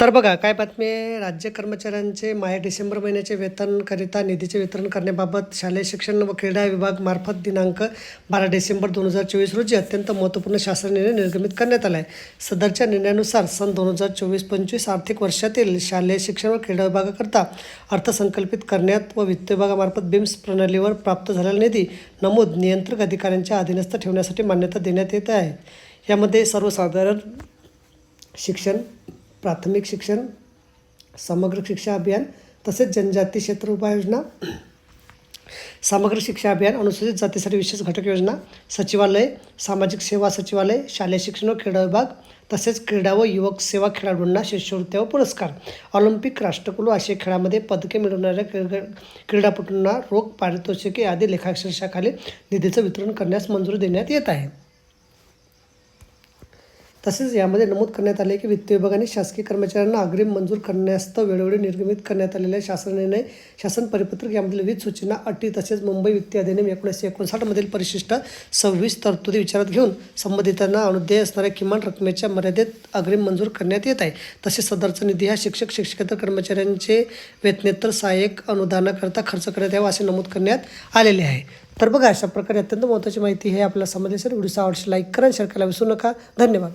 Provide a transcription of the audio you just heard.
तर बघा काय बातमी आहे? राज्य कर्मचाऱ्यांचे माया डिसेंबर महिन्याचे वेतनकरिता निधीचे वितरण करण्याबाबत शालेय शिक्षण व क्रीडा विभाग मार्फत दिनांक बारा डिसेंबर दोन हजार चोवीस रोजी अत्यंत महत्त्वपूर्ण शासन निर्णय निर्गमित करण्यात आला आहे सदरच्या निर्णयानुसार सन दोन हजार चोवीस पंचवीस आर्थिक वर्षातील शालेय शिक्षण व क्रीडा विभागाकरता अर्थसंकल्पित करण्यात व वित्त विभागामार्फत बिम्स प्रणालीवर प्राप्त झालेला निधी नमूद नियंत्रक अधिकाऱ्यांच्या अधीनस्थ ठेवण्यासाठी मान्यता देण्यात येत आहे. यामध्ये सर्वसाधारण शिक्षण प्राथमिक शिक्षण समग्र शिक्षा अभियान तसेच जनजाती क्षेत्र उपाययोजना समग्र शिक्षा अभियान अनुसूचित जातीसाठी विशेष घटक योजना सचिवालय सामाजिक सेवा सचिवालय शालेय शिक्षण व क्रीडा विभाग तसेच क्रीडा व युवक सेवा खेळाडूंना शिष्यवृत्त्या व पुरस्कार. ऑलिम्पिक राष्ट्रकुल आशिया खेळामध्ये पदके मिळवणाऱ्या क्रीड क्रीडापटूंना रोख पारितोषिके आदी लेखाक्षरशाखाली निधीचं वितरण करण्यास मंजुरी देण्यात येत आहे. तसेच यामध्ये नमूद करण्यात आले की वित्त विभागाने शासकीय कर्मचाऱ्यांना अग्रिम मंजूर करण्यास्तव वेळोवेळी निर्गमित करण्यात आलेल्या शासन निर्णय शासन परिपत्रक यामधील विविध सूचना अटी तसेच मुंबई वित्तीय अधिनियम एकोणीसशे एकोणसाठमधील परिशिष्ट सव्वीस तरतुदी विचारात घेऊन संबंधितांना अनुदेय असणाऱ्या किमान रकमेच्या मर्यादेत अग्रिम मंजूर करण्यात येत आहे. तसेच सदरचा निधी हा शिक्षक शिक्षकेतर कर्मचाऱ्यांचे वेतनेतर सहाय्यक अनुदानाकरता खर्च करण्यात यावा असे नमूद करण्यात आलेले आहे. तर बघा अशा प्रकारे अत्यंत महत्त्वाची माहिती हे आपल्याला समजली सर व्हिडिओचा आवडशी लाईक करा शेअर करायला विसरू नका. धन्यवाद.